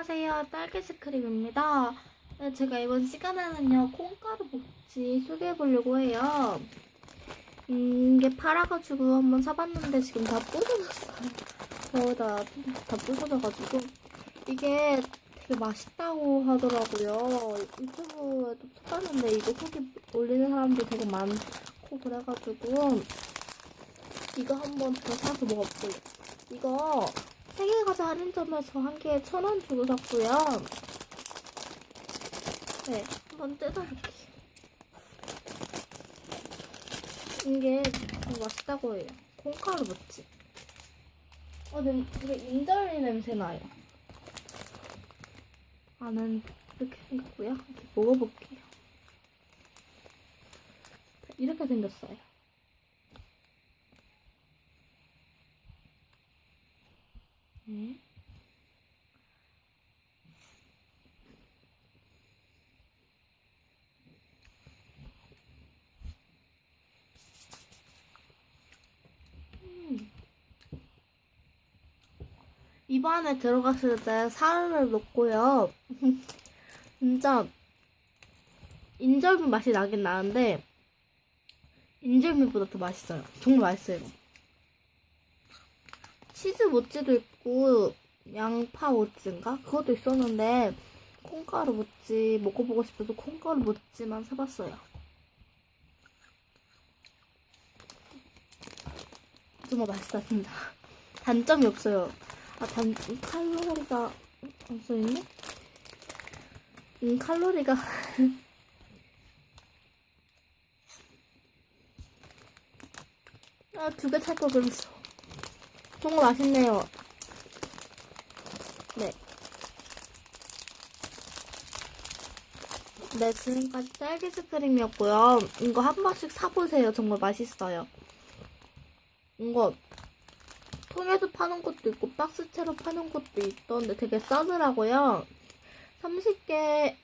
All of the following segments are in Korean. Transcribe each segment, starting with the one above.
안녕하세요. 딸기스크림입니다. 네, 제가 이번 시간에는요, 콩가루 복지 소개해보려고 해요. 음, 이게 팔아가지고 한번 사봤는데 지금 다 부서졌어요. 거의 다, 다 부서져가지고. 이게 되게 맛있다고 하더라고요. 유튜브에도 찾았는데 이거 후기 올리는 사람도 되게 많고 그래가지고 이거 한번 더 사서 먹어볼게요. 이거 세계 과자 할인점에서 한 개에 천 원 주고 샀고요. 네, 한번 뜯어볼게요. 이게 되게 맛있다고 해요. 콩가루 맛집. 어, 근데 되게 인절미 냄새 나요. 안은 이렇게 생겼고요. 이렇게 먹어볼게요. 이렇게 생겼어요. 네. 음. 입안에 들어갔을 때 살을 넣고요. 진짜 인절미 맛이 나긴 나는데 인절미보다 더 맛있어요. 정말 맛있어요. 치즈 모찌도 있고 양파 모찌인가? 그것도 있었는데 콩가루 모찌 먹어보고 싶어서 콩가루 모찌만 사봤어요. 정말 맛있다 진짜. 단점이 없어요. 아, 단, 칼로리가, 안 써있네? 음, 칼로리가. 아, 두 개 살 걸 그랬어. 정말 맛있네요. 네. 네, 지금까지 딸기 스크림이었고요. 이거 한 번씩 사보세요. 정말 맛있어요. 이거 통에서 파는 것도 있고 박스채로 파는 것도 있던데 되게 싸더라고요. 30개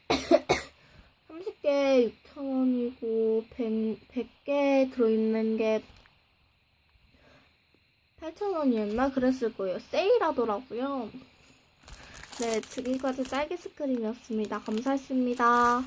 30개 6,000원이고 100, 100개 들어있는 게 8,000원이었나? 그랬을 거예요. 세일하더라고요. 네, 지금까지 딸기 스크림이었습니다. 감사했습니다.